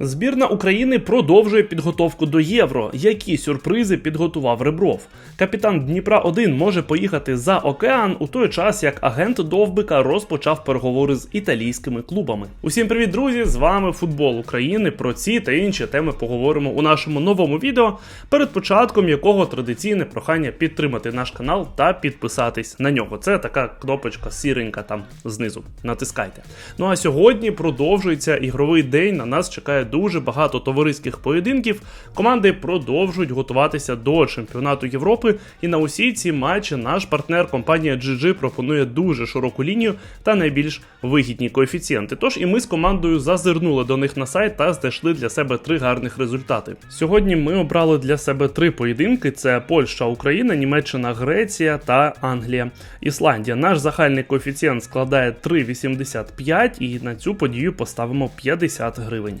Збірна України продовжує підготовку до євро. Які сюрпризи підготував Ребров? Капітан Дніпра 1 може поїхати за океан у той час, як агент Довбика розпочав переговори з італійськими клубами. Усім привіт, друзі! З вами футбол України. Про ці та інші теми поговоримо у нашому новому відео, перед початком якого традиційне прохання підтримати наш канал та підписатись на нього. Це така кнопочка сіренька там знизу. Натискайте. Ну а сьогодні продовжується ігровий день. На нас чекає дуже багато товариських поєдинків. Команди продовжують готуватися до чемпіонату Європи. І на усі ці матчі наш партнер компанія GG пропонує дуже широку лінію та найбільш вигідні коефіцієнти. Тож і ми з командою зазирнули до них на сайт та знайшли для себе три гарних результати. Сьогодні ми обрали для себе три поєдинки: це Польща, Україна, Німеччина, Греція та Англія, Ісландія. Наш загальний коефіцієнт складає 3,85 і на цю подію поставимо 50 гривень.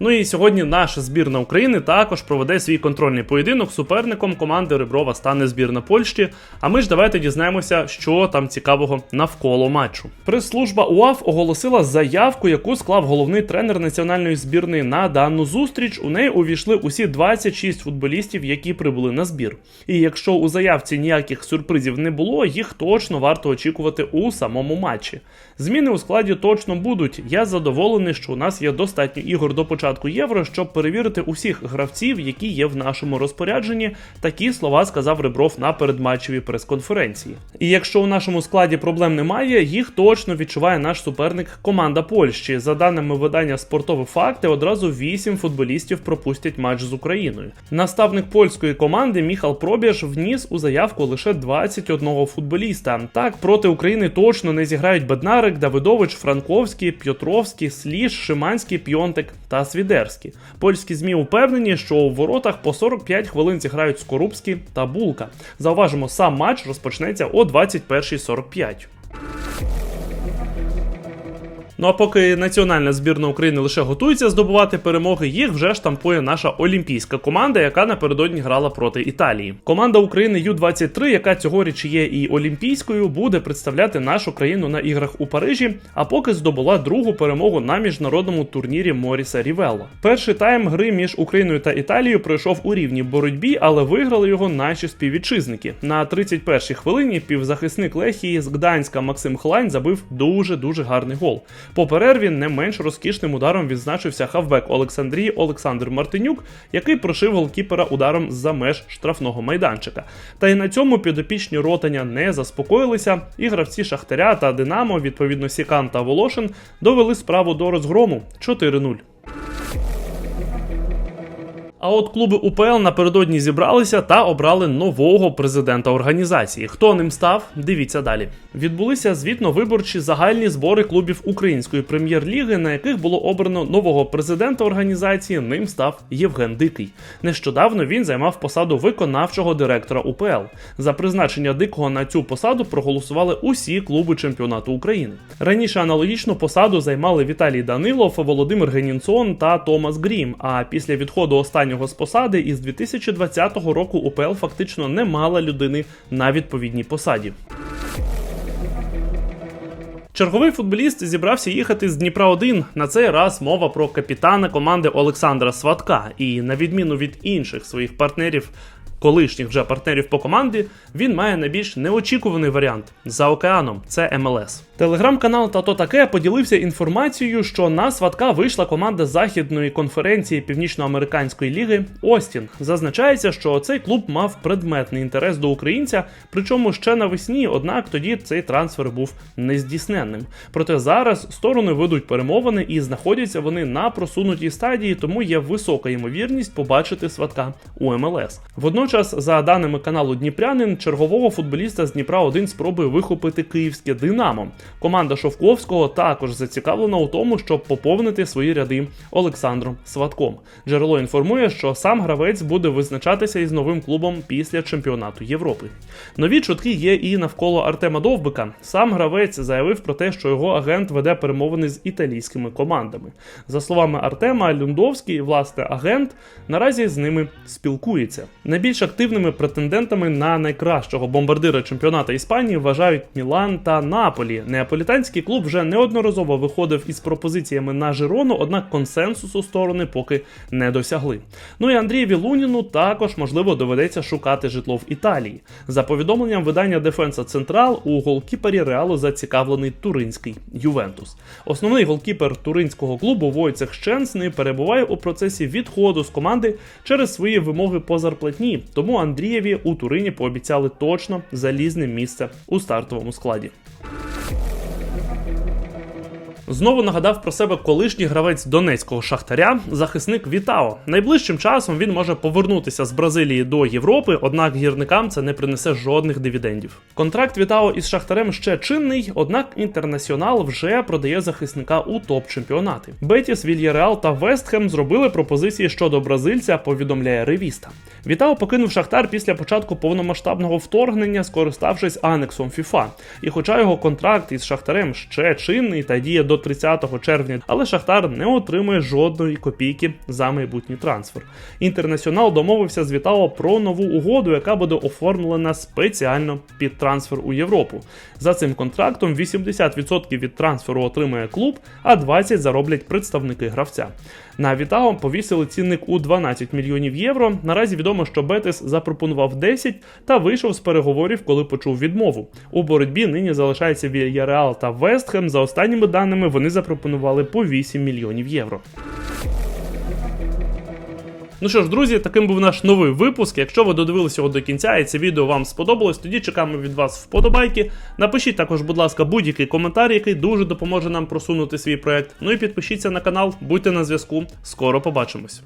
Ну і сьогодні наша збірна України також проведе свій контрольний поєдинок. Суперником команди Реброва стане збірна Польщі. А ми ж давайте дізнаємося, що там цікавого навколо матчу. Прес-служба УАФ оголосила заявку, яку склав головний тренер національної збірної на дану зустріч. У неї увійшли усі 26 футболістів, які прибули на збір. І якщо у заявці ніяких сюрпризів не було, їх точно варто очікувати у самому матчі. Зміни у складі точно будуть. Я задоволений, що у нас є достатньо ігор до початку євро, щоб перевірити усіх гравців, які є в нашому розпорядженні. Такі слова сказав Ребров на передматчевій прес-конференції. І якщо у нашому складі проблем немає, їх точно відчуває наш суперник команда Польщі. За даними видання спортові факти, одразу 8 футболістів пропустять матч з Україною. Наставник польської команди Міхал Пробіж вніс у заявку лише 21 футболіста. Так проти України точно не зіграють Беднарик, Давидович, Франковський, П'єтровський, Сліж, Шиманський, Пьонтик та Свідерський. Польські змі упевнені, що у воротах по 45 хвилин зіграють Скорубський та Булка. Зауважимо, сам матч розпочнеться о 21.45. Ну а поки національна збірна України лише готується здобувати перемоги, їх вже штампує наша олімпійська команда, яка напередодні грала проти Італії. Команда України Ю-23, яка цьогоріч є і олімпійською, буде представляти нашу країну на іграх у Парижі, а поки здобула другу перемогу на міжнародному турнірі Моріса Рівелло. Перший тайм гри між Україною та Італією пройшов у рівній боротьбі, але виграли його наші співвітчизники. На 31-й хвилині півзахисник Лехії з Гданська Максим Хлань забив дуже дуже гарний гол. По перерві не менш розкішним ударом відзначився хавбек Олександрії Олександр Мартинюк, який прошив голкіпера ударом за меж штрафного майданчика. Та й на цьому підопічні ротання не заспокоїлися, і гравці Шахтаря та Динамо, відповідно Сікан та Волошин, довели справу до розгрому 4-0. А от клуби УПЛ напередодні зібралися та обрали нового президента організації. Хто ним став? Дивіться далі. Відбулися звітно-виборчі загальні збори клубів української прем'єр-ліги, на яких було обрано нового президента організації. Ним став Євген Дикий. Нещодавно він займав посаду виконавчого директора УПЛ. За призначення дикого на цю посаду проголосували усі клуби чемпіонату України. Раніше аналогічну посаду займали Віталій Данилов, Володимир Генінсон та Томас Грім. А після відходу останнього останнього з посади, і з 2020 року УПЛ фактично не мала людини на відповідній посаді. Черговий футболіст зібрався їхати з Дніпра 1 На цей раз мова про капітана команди Олександра Сватка. І на відміну від інших своїх партнерів, колишніх вже партнерів по команді, він має найбільш неочікуваний варіант за океаном. Це МЛС. Телеграм-канал Тато таке поділився інформацією, що на сватка вийшла команда західної конференції Північноамериканської ліги Остін. Зазначається, що цей клуб мав предметний інтерес до українця, причому ще навесні, однак тоді цей трансфер був нездійсненним. Проте зараз сторони ведуть перемовини і знаходяться вони на просунутій стадії, тому є висока ймовірність побачити сватка у МЛС. Водночас, за даними каналу Дніпрянин, чергового футболіста з Дніпра 1 спробує вихопити київське Динамо. Команда Шовковського також зацікавлена у тому, щоб поповнити свої ряди Олександром Сватком. Джерело інформує, що сам гравець буде визначатися із новим клубом після чемпіонату Європи. Нові чутки є і навколо Артема Довбика. Сам гравець заявив про те, що його агент веде перемовини з італійськими командами. За словами Артема, Люндовський, власне, агент, наразі з ними спілкується. Найбільш активними претендентами на найкращого бомбардира чемпіоната Іспанії вважають Мілан та Наполі. Неаполітанський клуб вже неодноразово виходив із пропозиціями на Жирону, однак консенсусу сторони поки не досягли. Ну і Андрієві Луніну також можливо доведеться шукати житло в Італії. За повідомленням видання Дефенса Централ у голкіпері Реалу зацікавлений туринський Ювентус. Основний голкіпер туринського клубу Войцех Щенсний перебуває у процесі відходу з команди через свої вимоги по зарплатні. Тому Андрієві у Турині пообіцяли точно залізне місце у стартовому складі. Знову нагадав про себе колишній гравець донецького шахтаря, захисник Вітао. Найближчим часом він може повернутися з Бразилії до Європи, однак гірникам це не принесе жодних дивідендів. Контракт Вітао із Шахтарем ще чинний, однак інтернаціонал вже продає захисника у топ-чемпіонати. Бетіс, Вільяреал та Вестхем зробили пропозиції щодо бразильця, повідомляє Ревіста. Вітао покинув Шахтар після початку повномасштабного вторгнення, скориставшись анексом ФІФА. І хоча його контракт із Шахтарем ще чинний та діє до 30 червня, але Шахтар не отримує жодної копійки за майбутній трансфер. Інтернаціонал домовився з Вітао про нову угоду, яка буде оформлена спеціально під трансфер у Європу. За цим контрактом 80% від трансферу отримає клуб, а 20% зароблять представники гравця. На Вітао повісили цінник у 12 мільйонів євро. Наразі відомо, що Бетес запропонував 10 та вийшов з переговорів, коли почув відмову. У боротьбі нині залишається Вільяреал та Вестхем. За останніми даними вони запропонували по 8 мільйонів євро. Ну що ж, друзі, таким був наш новий випуск. Якщо ви додивилися його до кінця і це відео вам сподобалось, тоді чекаємо від вас вподобайки. Напишіть також, будь ласка, будь-який коментар, який дуже допоможе нам просунути свій проект. Ну і підпишіться на канал, будьте на зв'язку. Скоро побачимось.